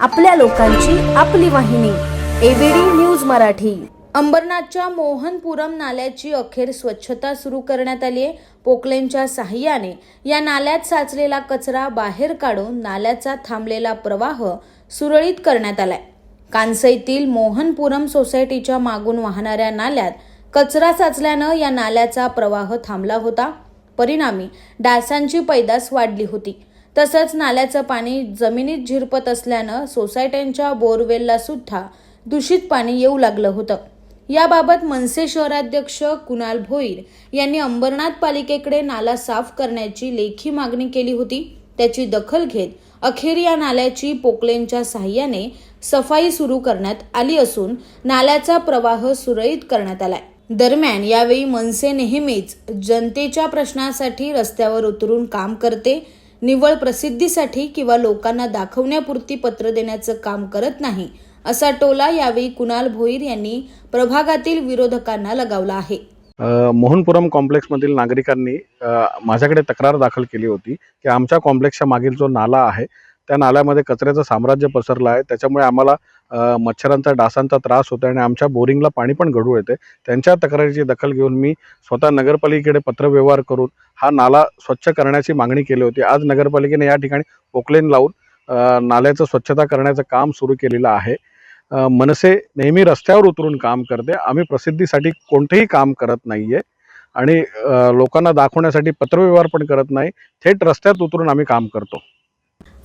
आपल्या लोकांची आपली वाहिनी एबीडी न्यूज मराठी. अंबरनाथच्या मोहनपुरम नाल्याची अखेर स्वच्छता सुरू करण्यात आली आहे. पोकलेनच्या साह्याने या नाल्यात साचलेला कचरा बाहेर काढून नाल्याचा थांबलेला प्रवाह सुरळीत करण्यात आलाय. कांसईतील मोहनपुरम सोसायटीच्या मागून वाहणाऱ्या नाल्यात कचरा साचल्यानं या नाल्याचा प्रवाह थांबला होता. परिणामी डासांची पैदास वाढली होती. तसंच नाल्याचं पाणी जमिनीत झिरपत असल्यानं सोसायट्यांच्या बोरवेलला सुद्धा दूषित पाणी येऊ लागलं होतं. याबाबत मनसे शहराध्यक्ष कुणाल भोईर यांनी अंबरनाथ पालिकेकडे नाला साफ करण्याची लेखी मागणी केली होती. त्याची दखल घेत अखेर या नाल्याची पोकलेनच्या साह्याने सफाई सुरू करण्यात आली असून नाल्याचा प्रवाह सुरळीत करण्यात आलाय. दरम्यान यावेळी मनसे नेहमीच जनतेच्या प्रश्नासाठी रस्त्यावर उतरून काम करते निव्वळ प्रसिद्धीसाठी किंवा लोकांना दाखवण्यापुरती पत्र देण्याचं काम करत नाही असा टोला यावेळी कुणाल भोईर यांनी प्रभागातील विरोधकांना लगावला आहे. मोहनपुरम कॉम्प्लेक्समधील नागरिकांनी माझ्याकडे तक्रार दाखल केली होती की आमच्या कॉम्प्लेक्सच्या मागील जो नाला आहे त्या नाल्यामध्ये कचऱ्याचं साम्राज्य पसरलं आहे. त्याच्यामुळे आम्हाला मच्छरांचा डासांचा त्रास होतो आणि आमच्या बोरिंगला पाणी पण गढूळ येते त्यांच्या तक्रारीची दखल घेऊन मी स्वतः नगरपालिकेकडे पत्रव्यवहार करून हा नाला स्वच्छ करण्याची मागणी केली होती. आज नगरपालिकेने या ठिकाणी पोकलेन लावून नाल्याचं स्वच्छता करण्याचं काम सुरू केलेलं आहे. मनसे नेहमी रस्त्यावर उतरून काम करते. आम्ही प्रसिद्धीसाठी कोणतेही काम करत नाही आहे आणि लोकांना दाखवण्यासाठी पत्रव्यवहार पण करत नाही. थेट रस्त्यात उतरून आम्ही काम करतो.